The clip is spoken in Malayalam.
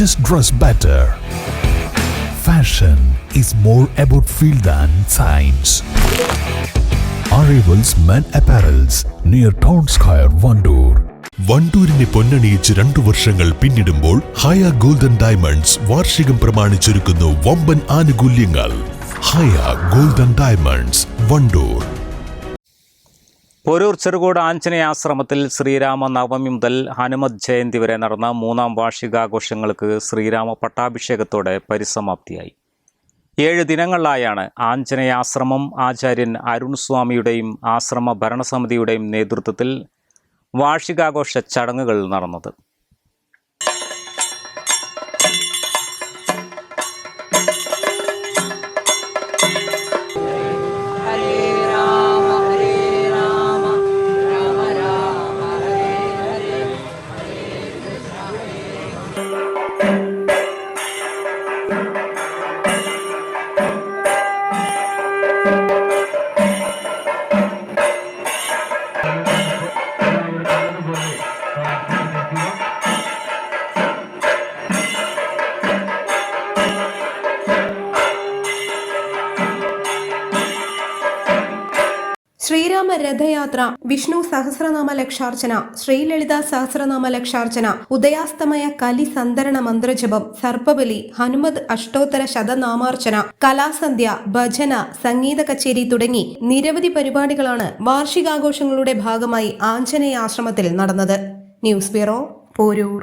just dress better. Fashion is more about feel than science. Arrivals Men Apparels near Town Square, Vandoor. വണ്ടൂരിനെ പൊന്നണിയിച്ച് രണ്ടു വർഷങ്ങൾ പിന്നിടുമ്പോൾ ഹയ ഗോൾഡൻ ഡയമണ്ട്സ് വാർഷികം പ്രമാണിച്ചൊരുക്കുന്നു വമ്പൻ ആനുകൂല്യങ്ങൾ ഹയ ഗോൾഡൻ ഡയമണ്ട്സ് വണ്ടൂർ പോരൂർ ചെറുകോട് ആഞ്ജനേയാശ്രമത്തിൽ ശ്രീരാമ നവമി മുതൽ ഹനുമത് ജയന്തി വരെ നടന്ന മൂന്നാം വാർഷികാഘോഷങ്ങൾക്ക് ശ്രീരാമ പട്ടാഭിഷേകത്തോടെ പരിസമാപ്തിയായി. ഏഴ് ദിനങ്ങളിലായാണ് ആഞ്ജനേയാശ്രമം ആചാര്യൻ അരുൺ സ്വാമിയുടെയും ആശ്രമ ഭരണസമിതിയുടെയും നേതൃത്വത്തിൽ വാർഷികാഘോഷ ചടങ്ങുകൾ നടന്നത്. you. ശ്രീരാമ രഥയാത്ര വിഷ്ണു സഹസ്രനാമ ലക്ഷാർച്ചന ശ്രീലളിത സഹസ്രനാമ ലക്ഷാർച്ചന ഉദയാസ്തമയ കലി സന്തരണ മന്ത്രജപം സർപ്പബലി ഹനുമത് അഷ്ടോത്തര ശതനാമാർച്ചന കലാസന്ധ്യ ഭജന സംഗീത കച്ചേരി തുടങ്ങി നിരവധി പരിപാടികളാണ് വാർഷികാഘോഷങ്ങളുടെ ഭാഗമായി ആഞ്ജനേയ ആശ്രമത്തിൽ നടന്നത്. News bureau Poroor.